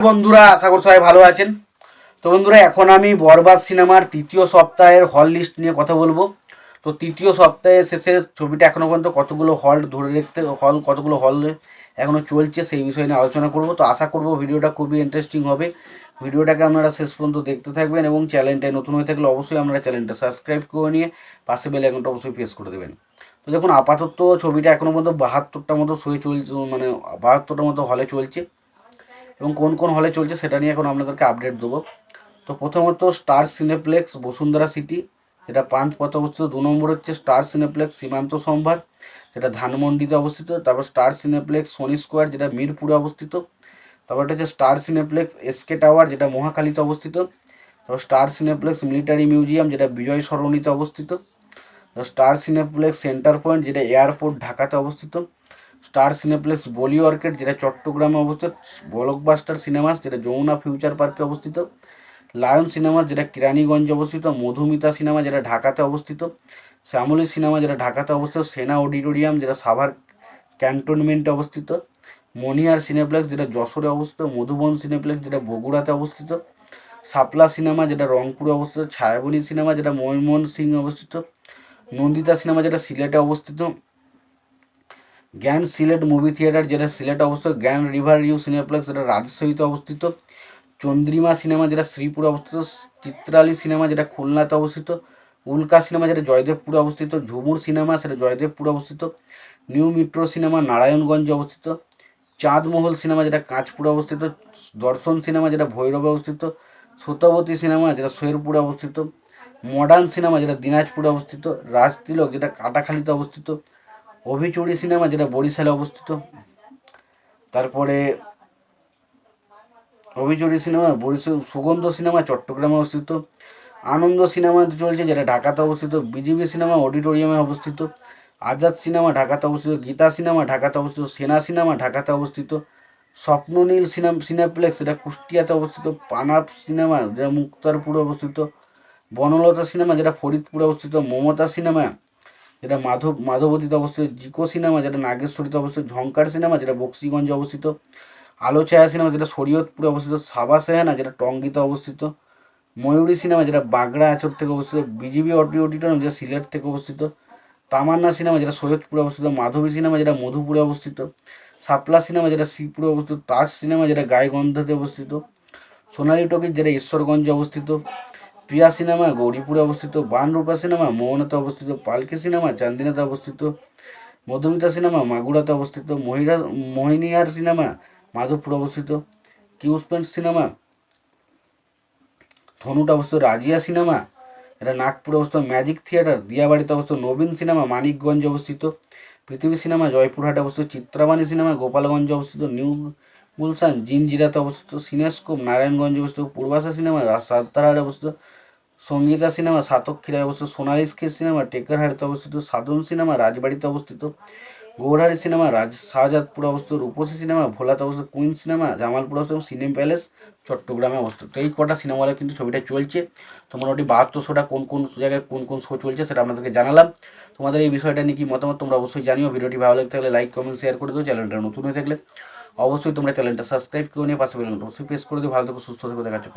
বন্ধুরা, আশা করি সবাই ভালো আছেন। তো বন্ধুরা, এখন আমি বরবাদ সিনেমার তৃতীয় সপ্তাহের হল লিস্ট নিয়ে কথা বলব। তো তৃতীয় সপ্তাহের শেষে ছবিটা এখনও পর্যন্ত কতগুলো হল ধরে রাখতে হল কতগুলো হল এখনও চলছে সেই বিষয় নিয়ে আলোচনা করব। তো আশা করব ভিডিওটা খুবই ইন্টারেস্টিং হবে। ভিডিওটাকে আপনারা শেষ পর্যন্ত দেখতে থাকবেন এবং চ্যানেলটায় নতুন হয়ে থাকলে অবশ্যই আপনারা চ্যানেলটা সাবস্ক্রাইব করে নিয়ে পাশে বেল আইকনটা অবশ্যই প্রেস করে দেবেন। তো দেখুন, আপাতত ছবিটা এখনও পর্যন্ত বাহাত্তরটার মতো শোয়ে চলছে মানে বাহাত্তরটার মতো হলে চলছে। এবং কোন কোন হলে চলছে সেটা নিয়ে এখন আপনাদেরকে আপডেট দেবো। তো প্রথমত স্টার সিনেপ্লেক্স বসুন্ধরা সিটি যেটা পাঁচ পথে অবস্থিত, দু নম্বর হচ্ছে স্টার সিনেপ্লেক্স সীমান্ত সম্ভার, যেটা ধানমন্ডিতে অবস্থিত, তারপর স্টার সিনেপ্লেক্স সোনি স্কোয়ার যেটা মিরপুরে অবস্থিত, তারপর এটা হচ্ছে স্টার সিনেপ্লেক্স এসকে টাওয়ার যেটা মহাকালীতে অবস্থিত, তারপর স্টার সিনেপ্লেক্স মিলিটারি মিউজিয়াম যেটা বিজয় সরণিতে অবস্থিত স্টার সিনেপ্লেক্স সেন্টার পয়েন্ট যেটা এয়ারপোর্ট ঢাকাতে অবস্থিত স্টার সিনেপ্লেক্স বলি অর্কেড, যেটা চট্টগ্রামে অবস্থিত, ব্লকবাস্টার সিনেমাস, যেটা যমুনা ফিউচার পার্কে অবস্থিত, লায়ন সিনেমা যেটা কেরানীগঞ্জে অবস্থিত, মধুমিতা সিনেমা, যেটা ঢাকাতে অবস্থিত, শ্যামলী সিনেমা, যেটা ঢাকাতে অবস্থিত, সেনা অডিটোরিয়াম, যেটা সাভার ক্যান্টনমেন্টে অবস্থিত মনিয়ার সিনেপ্লেক্স, যেটা যশোরে অবস্থিত, মধুবন সিনেপ্লেক্স, যেটা বগুড়াতে অবস্থিত শাপলা সিনেমা, যেটা রংপুরে অবস্থিত, ছায়াবনী সিনেমা, যেটা ময়মন সিং অবস্থিত, নন্দিতা সিনেমা, যেটা সিলেটে অবস্থিত জ্ঞান সিলেট মুভি থিয়েটার, যেটা সিলেট অবস্থিত জ্ঞান রিভার ইউ সিনেপ্লেক্স, যেটা রাজশাহীতে অবস্থিত, চন্দ্রিমা সিনেমা, যেটা শ্রীপুরে অবস্থিত, চিত্রালী সিনেমা, যেটা খুলনাতে অবস্থিত, উল্কা সিনেমা, যেটা জয়দেবপুরে অবস্থিত, ঝুমুর সিনেমা, সেটা জয়দেবপুরে অবস্থিত, নিউ মিট্রো সিনেমা, নারায়ণগঞ্জে অবস্থিত, চাঁদমহল সিনেমা, যেটা কাঁচপুরে অবস্থিত, দর্শন সিনেমা, যেটা ভৈরবে অবস্থিত সুতবতী সিনেমা, যেটা শেরপুরে অবস্থিত, মডার্ন সিনেমা, যেটা দিনাজপুরে অবস্থিত, রাজতিলক, যেটা কাটাখালীতে অবস্থিত অভিচুরি সিনেমা যেটা বরিশালে অবস্থিত, তারপরে অভিচুরি সিনেমা, বরিশাল সুগন্ধ সিনেমা চট্টগ্রামে অবস্থিত, আনন্দ সিনেমা চলছে যেটা ঢাকাতে অবস্থিত, বিজিবি সিনেমা অডিটোরিয়ামে অবস্থিত, আজাদ সিনেমা ঢাকাতে অবস্থিত, গীতা সিনেমা ঢাকাতে অবস্থিত, সেনা সিনেমা ঢাকাতে অবস্থিত, স্বপ্ননীল সিনেমা, সিনেপ্লেক্স যেটা কুষ্টিয়াতে অবস্থিত, পানাপ সিনেমা যেটা মুক্তারপুরে অবস্থিত, বনলতা সিনেমা যেটা ফরিদপুরে অবস্থিত, মমতা সিনেমা যেটা মাধব, মাধবতীতে অবস্থিত জিকো সিনেমা, যেটা নাগেশ্বরীতে অবস্থিত ঝঙ্কার সিনেমা, যেটা বক্সিগঞ্জে অবস্থিত। আলো ছায়া সিনেমা, যেটা শরীয়তপুরে অবস্থিত সাবা সেহানা, যেটা টঙ্গিতে অবস্থিত। ময়ূরী সিনেমা, যেটা বাগড়া আচর থেকে অবস্থিত বিজিবি অডিটোরিয়াম যেটা সিলেট থেকে অবস্থিত। তামান্না সিনেমা, যেটা সৈয়দপুরে অবস্থিত। মাধবী সিনেমা, যেটা মধুপুরে অবস্থিত। সাপলা সিনেমা, যেটা শ্রীপুরে অবস্থিত। তাজ সিনেমা, যেটা গাইগন্ধাতে অবস্থিত। সোনালী টকিজ, যেটা ঈশ্বরগঞ্জে অবস্থিত। প্রিয়া সিনেমা, গৌরীপুরে অবস্থিত, বানরূপা সিনেমা, মোহনাতে অবস্থিত, পালকি সিনেমা, চান্দিনাতে অবস্থিত, মধুমিতা সিনেমা, মাগুরাতে অবস্থিত মহিলা মোহিনীহার সিনেমা, মাধবপুর অবস্থিত, কিউসপেন্ট সিনেমা ধনুটা অবস্থিত, রাজিয়া সিনেমা, এটা নাগপুরে অবস্থিত, ম্যাজিক থিয়েটার, দিয়াবাড়িতে অবস্থিত, নবীন সিনেমা, মানিকগঞ্জে অবস্থিত, পৃথিবী সিনেমা, জয়পুরহাটে অবস্থিত, চিত্রাবাণী সিনেমা, গোপালগঞ্জে অবস্থিত, নিউ গুলশান, জিনজিরাতে অবস্থিত, সিনেস্কোপ, নারায়ণগঞ্জে অবস্থিত, পূর্বাশা সিনেমা, সাতারহাটে অবস্থিত সঙ্গীতা সিনেমা সাতক্ষীরায় অবস্থিত সোনালিস্কি সিনেমা টেকারহাটে অবস্থিত, সাধন সিনেমা, রাজবাড়িতে অবস্থিত গৌরহারি সিনেমা, রাজ, শাহজাদপুরে অবস্থিত, রূপসী সিনেমা, ভোলাতে অবস্থিত, কুইন সিনেমা, জামালপুর অবস্থিত সিনেম প্যালেস চট্টগ্রামে অবস্থিত। এই কটা সিনেমা হলে কিন্তু ছবিটা চলছে। তো মোটামুটি বাহাত্তর শোটা কোন কোন জায়গায় কোন কোন শো চলছে সেটা আপনাদেরকে জানালাম। তোমাদের এই বিষয়টা নিয়ে কি মতামত তোমরা অবশ্যই জানিও। ভিডিওটি ভালো লাগতে থাকলে লাইক কমেন্ট শেয়ার করে দিও। চ্যানেলটা নতুন হয়ে থাকলে অবশ্যই তোমরা চ্যানেলটা সাবস্ক্রাইব করে নিয়ে পাশে বেলুন অবশ্যই প্রেস করে দিও। ভালো থেকো, সুস্থ থেকো দেখাচ্ছ